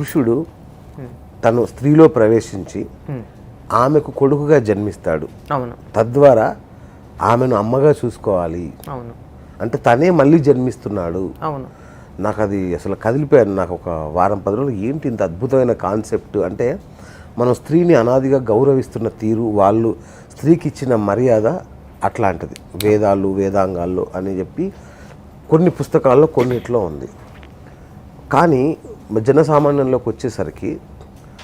ఈశ్వరుడు తను స్త్రీలో ప్రవేశించి ఆమెకు కొడుకుగా జన్మిస్తాడు. అవును. తద్వారా ఆమెను అమ్మగా చూసుకోవాలి. అవును. అంటే తనే మళ్ళీ జన్మిస్తున్నాడు. అవును. నాకు అది అసలు కదిలిపోయాను. నాకు ఒక వారం పది రోజులు ఏంటి ఇంత అద్భుతమైన కాన్సెప్ట్ అంటే మనం స్త్రీని అనాదిగా గౌరవిస్తున్న తీరు వాళ్ళు స్త్రీకి ఇచ్చిన మర్యాద అట్లాంటిది. వేదాలు వేదాంగాల్లో అని చెప్పి కొన్ని పుస్తకాల్లో కొన్నిట్లో ఉంది. కానీ జనసామాన్యంలోకి వచ్చేసరికి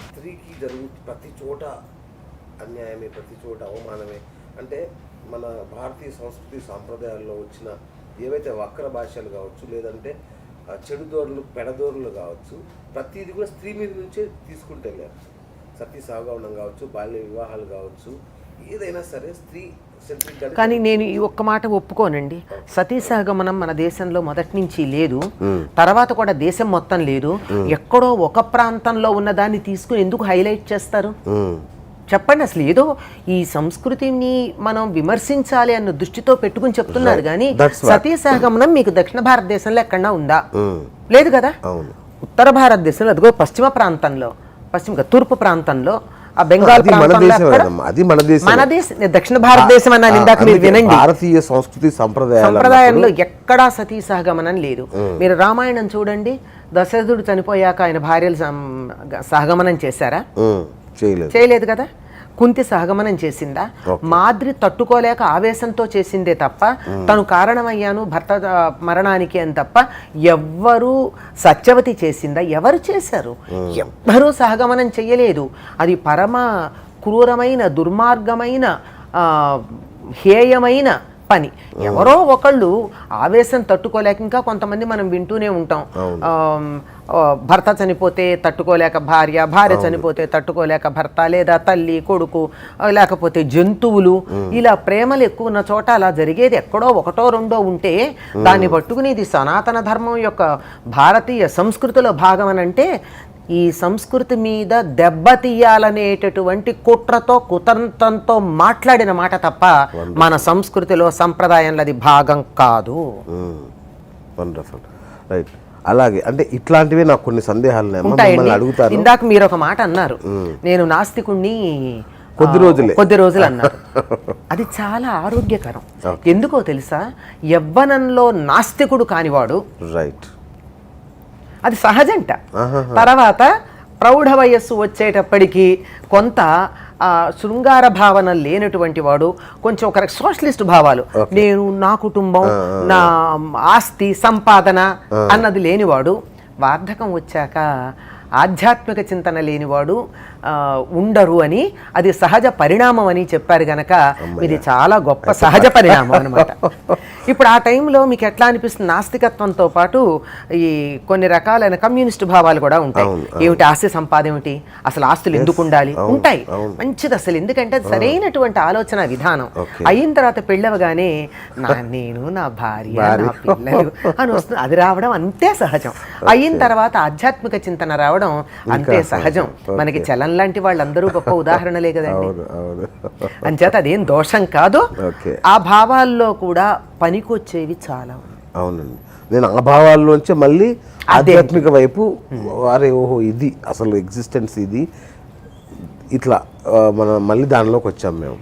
స్త్రీకి జరుగు ప్రతి చోట అన్యాయమే ప్రతి చోట అవమానమే. అంటే మన భారతీయ సంస్కృతి సాంప్రదాయాల్లో వచ్చిన ఏవైతే వక్ర భాషలు కావచ్చు లేదంటే చెడుదోరలు పెడదోరలు కావచ్చు ప్రతిదీ కూడా స్త్రీ మీద నుంచే తీసుకుంటే సతీ సాగవనం కావచ్చు బాల్య వివాహాలు కావచ్చు ఏదైనా సరే స్త్రీ కానీ నేను ఈ ఒక్క మాట ఒప్పుకోనండి. సతీ సహగమనం మన దేశంలో మొదటి నుంచి లేదు. తర్వాత కూడా దేశం మొత్తం లేదు. ఎక్కడో ఒక ప్రాంతంలో ఉన్న దాన్ని తీసుకుని ఎందుకు హైలైట్ చేస్తారు? చెప్పండి అసలు ఏదో ఈ సంస్కృతిని మనం విమర్శించాలి అన్న దృష్టితో పెట్టుకుని చెప్తున్నారు కానీ That's what. సతీ సహగమనం మీకు దక్షిణ భారతదేశంలో ఎక్కడన్నా ఉందా? లేదు కదా? ఉత్తర భారతదేశంలో అదిగో పశ్చిమ ప్రాంతంలో పశ్చిమ తూర్పు ప్రాంతంలో ఆ బెంగాల్ మన దేశం? అది మన దేశం మన దేశం దక్షిణ భారతదేశం అన్నాను ఇందాక మీరు వినండి. భారతీయ సంస్కృతి సంప్రదాయాలు సంప్రదాయంలో ఎక్కడా సతీ సహగమనం లేదు. మీరు రామాయణం చూడండి దశరథుడు చనిపోయాక ఆయన భార్యలు సహగమనం చేశారా? చేయలేదు. చేయలేదు కదా? కుంతి సహగమనం చేసిందా? మాద్రి తట్టుకోలేక ఆవేశంతో చేసిందే తప్ప తను కారణమయ్యాను భర్త మరణానికి అని తప్ప ఎవ్వరూ సత్యవతి చేసిందా? ఎవరు చేశారు? ఎవ్వరూ సహగమనం చెయ్యలేదు. అది పరమ క్రూరమైన దుర్మార్గమైన హేయమైన పని. ఎవరో ఒకళ్ళు ఆవేశం తట్టుకోలేక ఇంకా కొంతమంది మనం వింటూనే ఉంటాం. భర్త చనిపోతే తట్టుకోలేక భార్య భార్య చనిపోతే తట్టుకోలేక భర్త లేదా తల్లి కొడుకు లేకపోతే జంతువులు. ఇలా ప్రేమలు ఎక్కువ ఉన్న చోట అలా జరిగేది ఎక్కడో ఒకటో రెండో ఉంటే దాన్ని పట్టుకుని ఇది సనాతన ధర్మం యొక్క భారతీయ సంస్కృతిలో భాగం అని అంటే ఈ సంస్కృతి మీద దెబ్బతీయాలనేటటువంటి కుట్రతో కుతంత్రంతో మాట్లాడిన మాట తప్ప మన సంస్కృతిలో సంప్రదాయంలో అది భాగం కాదు. వండర్ఫుల్ రైట్ అలాగే అంటే ఇట్లాంటివే నాకు కొన్ని సందేహాలు అడుగుతాను. ఇందాక మీరు ఒక మాట అన్నారు. నేను నాస్తికుణ్ణి కొద్ది రోజులే. కొద్ది రోజులు అన్నారు. అది చాలా ఆరోగ్యకరం. ఎందుకో తెలుసా? యవ్వనంలో నాస్తికుడు కానివాడు రైట్ అది సహజంట. తర్వాత ప్రౌఢ వయస్సు వచ్చేటప్పటికి కొంత శృంగార భావన లేనటువంటి వాడు కొంచెం ఒక సోషలిస్ట్ భావాలు. నేను నా కుటుంబం నా ఆస్తి సంపాదన అన్నది లేనివాడు వార్ధకం వచ్చాక ఆధ్యాత్మిక చింతన లేనివాడు ఉండరు అని అది సహజ పరిణామం అని చెప్పారు గనక ఇది చాలా గొప్ప సహజ పరిణామం అనమాట ఇప్పుడు ఆ టైంలో మీకు ఎట్లా అనిపిస్తుంది? నాస్తికత్వంతో పాటు ఈ కొన్ని రకాలైన కమ్యూనిస్ట్ భావాలు కూడా ఉంటాయి. ఏమిటి ఆస్తి సంపాదన ఏమిటి? అసలు ఆస్తులు ఎందుకు ఉండాలి? ఉంటాయి. మంచిది అసలు. ఎందుకంటే సరైనటువంటి ఆలోచన విధానం. అయిన తర్వాత పెళ్ళవగానే నా నేను నా భార్య నా పిల్లలు అని వస్తుంది. అది రావడం అంతే సహజం. అయిన తర్వాత ఆధ్యాత్మిక చింతన రావడం అంతే సహజం. మనకి చలం లాంటి వాళ్ళందరూ గొప్ప ఉదాహరణలే కదండి. అంచేత అదేం దోషం కాదు. ఆ భావాల్లో కూడా పనికొచ్చేవి చాలా అవునండి. నేను ఆ భావాల్లోంచి మళ్ళీ ఆధ్యాత్మిక వైపు వారే ఓహో ఇది అసలు ఎగ్జిస్టెన్స్ ఇది. ఇట్లా మనం మళ్ళీ దానిలోకి వచ్చాం మేము.